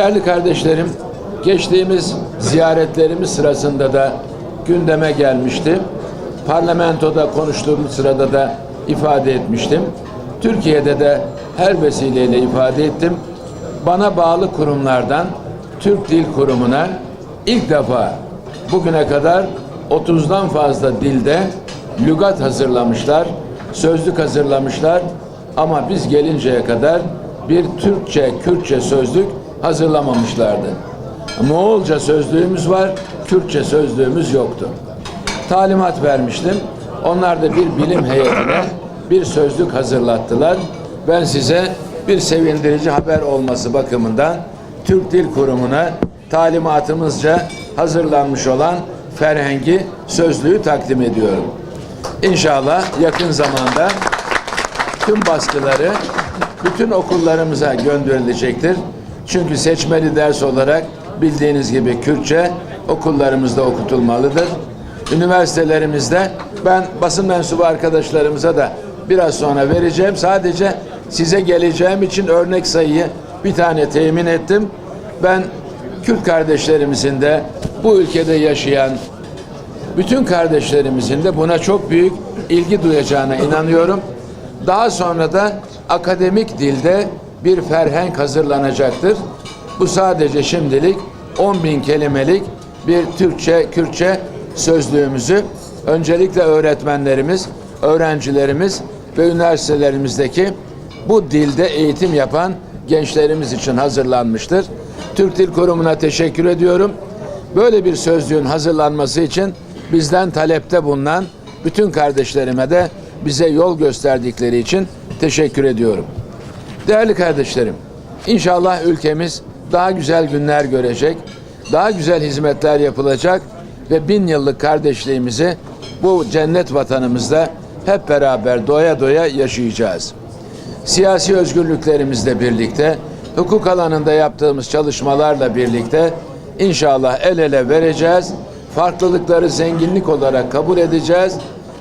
Değerli kardeşlerim, geçtiğimiz ziyaretlerimiz sırasında da gündeme gelmişti. Parlamentoda konuştuğumuz sırada da ifade etmiştim. Türkiye'de de her vesileyle ifade ettim. Bana bağlı kurumlardan Türk Dil Kurumu'na ilk defa bugüne kadar 30'dan fazla dilde lügat hazırlamışlar, sözlük hazırlamışlar ama biz gelinceye kadar bir Türkçe, Kürtçe sözlük hazırlamamışlardı. Moğolca sözlüğümüz var, Kürtçe sözlüğümüz yoktu. Talimat vermiştim. Onlar da bir bilim heyetine bir sözlük hazırlattılar. Ben size bir sevindirici haber olması bakımından Türk Dil Kurumu'na talimatımızca hazırlanmış olan Ferhengi sözlüğü takdim ediyorum. İnşallah yakın zamanda tüm baskıları bütün okullarımıza gönderilecektir. Çünkü seçmeli ders olarak bildiğiniz gibi Kürtçe okullarımızda okutulmalıdır. Üniversitelerimizde ben basın mensubu arkadaşlarımıza da biraz sonra vereceğim. Sadece size geleceğim için örnek sayıyı bir tane temin ettim. Ben Kürt kardeşlerimizin de bu ülkede yaşayan bütün kardeşlerimizin de buna çok büyük ilgi duyacağına inanıyorum. Daha sonra da akademik dilde bir ferhenk hazırlanacaktır. Bu sadece şimdilik 10 bin kelimelik bir Türkçe, Kürtçe sözlüğümüzü öncelikle öğretmenlerimiz, öğrencilerimiz ve üniversitelerimizdeki bu dilde eğitim yapan gençlerimiz için hazırlanmıştır. Türk Dil Kurumu'na teşekkür ediyorum. Böyle bir sözlüğün hazırlanması için bizden talepte bulunan bütün kardeşlerime de bize yol gösterdikleri için teşekkür ediyorum. Değerli kardeşlerim, inşallah ülkemiz daha güzel günler görecek, daha güzel hizmetler yapılacak ve bin yıllık kardeşliğimizi bu cennet vatanımızda hep beraber doya doya yaşayacağız. Siyasi özgürlüklerimizle birlikte, hukuk alanında yaptığımız çalışmalarla birlikte inşallah el ele vereceğiz. Farklılıkları zenginlik olarak kabul edeceğiz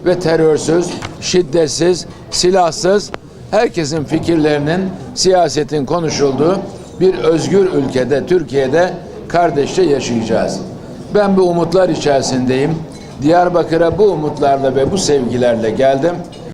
ve terörsüz, şiddetsiz, silahsız herkesin fikirlerinin, siyasetin konuşulduğu bir özgür ülkede, Türkiye'de kardeşçe yaşayacağız. Ben bu umutlar içerisindeyim. Diyarbakır'a bu umutlarla ve bu sevgilerle geldim.